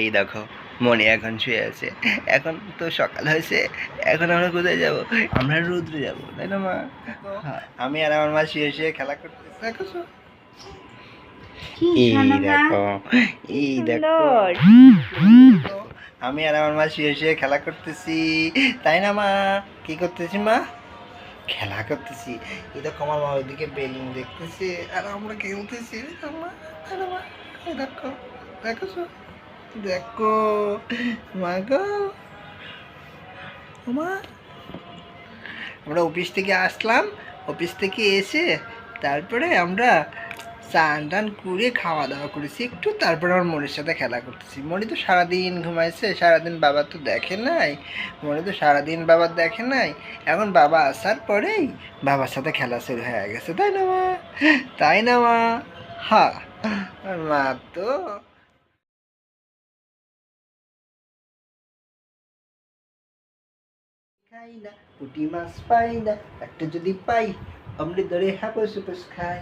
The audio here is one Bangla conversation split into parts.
এই দেখো মনে এখন শুয়ে আছে। এখন তো সকাল হয়েছে এখন আমরা কোথায় যাব? আমরা রুদ্রে যাব তাই না মা? হ্যাঁ, আমি আর আমার মা শুয়ে শুয়ে খেলা করতেছি দেখো তো। এই দেখো এই দেখো। আমি আর আমার মা শুয়ে শুয়ে খেলা করতেছি তাই না মা? কি করতেছি মা? খেলা করতেছি। এই দেখো আমার মা ওইদিকে বেলুন দেখতেছে আর আমরা খেলতেছি দেখো মা? দেখো? দেখো, মা গো। মা। আমরা অফিস থেকে আসলাম, অফিস থেকে এসে তারপরে আমরা চান টান করে খাওয়া দাওয়া করেছি, একটু তারপরে আমার মনের সাথে খেলা করতেছি। মনি তো সারাদিন ঘুমাইছে, সারাদিন বাবা তো দেখে নাই, মনি তো সারাদিন বাবা দেখে নাই, এখন বাবা আসার পরেই বাবার সাথে খেলা শুরু হয়ে গেছে। তাই না মা? তাই না মা? হ্যাঁ মা তো খাই না পুঁটি মাছ পাই না একটা যদি পাই অমৃত ধরে হাপস হুপস খাই।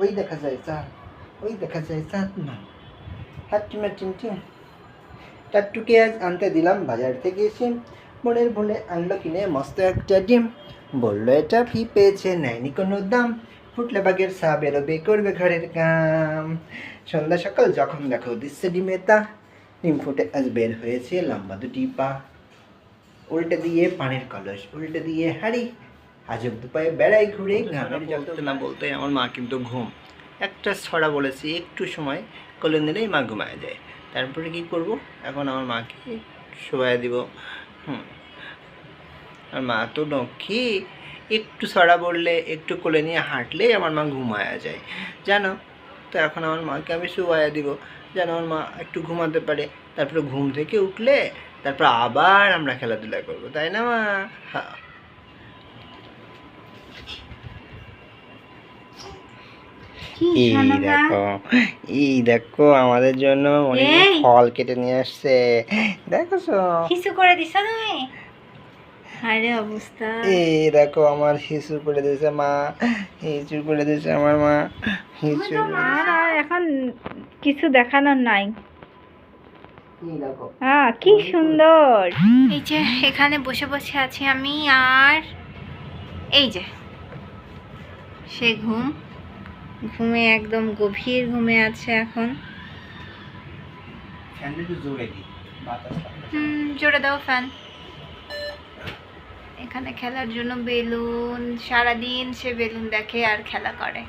ওই দেখা যায় চাঁদ, ওই দেখা যায় চাঁদ না। হাট্টিমা টিম টিম টাট্টুকে আজ আনতে দিলাম বাজার থেকে এসে। মনের ভুলে আনলো কিনে মস্ত একটা ডিম। বলল, এটা ফি পেয়েছে, নেয়নি কোনো দাম। ফুটলে বাগের সা বেরোবে, করবে ঘরের কাম। সন্ধ্যা সকাল যখন দেখো দিচ্ছে ডিমে তা। ডিম ফুটে আজ বের হয়েছে লম্বা দুটি পা। উল্টে দিয়ে পানির কলস উল্টে দিয়ে হাড়ি। আজব দুপায়ে বেড়াই ঘুরে বলতে না বলতে আমার মা কিন্তু ঘুম। একটা ছড়া বলেছি একটু সময় কোলে নিলেই মা ঘুমায় যায়। তারপরে কি করব? এখন আমার মাকে শোয়াই দিব। হুম। আর মা তো লক্ষ্মী একটু ছড়া বললে একটু কোলে নিয়ে হাঁটলেই আমার মা ঘুমায়া যায়। জানো তো এখন আমার মাকে আমি শোয়াই দিব যেন আমার মা একটু ঘুমাতে পারে। তারপরে ঘুম থেকে উঠলে তারপর আবার আমরা খেলাধুলা করব তাই না মা? হ্যাঁ এই দেখো এই দেখো আমাদের জন্য অনেক ফল কেটে নিয়ে আসছে। দেখো কিছু করে দিছ তুমি? আরে অবস্থা। এই দেখো আমার হিসু করে দিয়েছে মা হিচু করে দিয়েছে আমার মা আর এখন কিছু দেখানোর নাই। এই দেখো। আহ কি সুন্দর। এই যে এখানে বসে বসে আছি আমি আর এই যে সে ঘুম। ঘুমে একদম গভীর ঘুমে আছে এখন। ফ্যানটা একটু জোরে দি বাতাস হুম জোরে দাও ফ্যান। এখানে খেলার জন্য বেলুন সারাদিন সে বেলুন দেখে আর খেলা করে।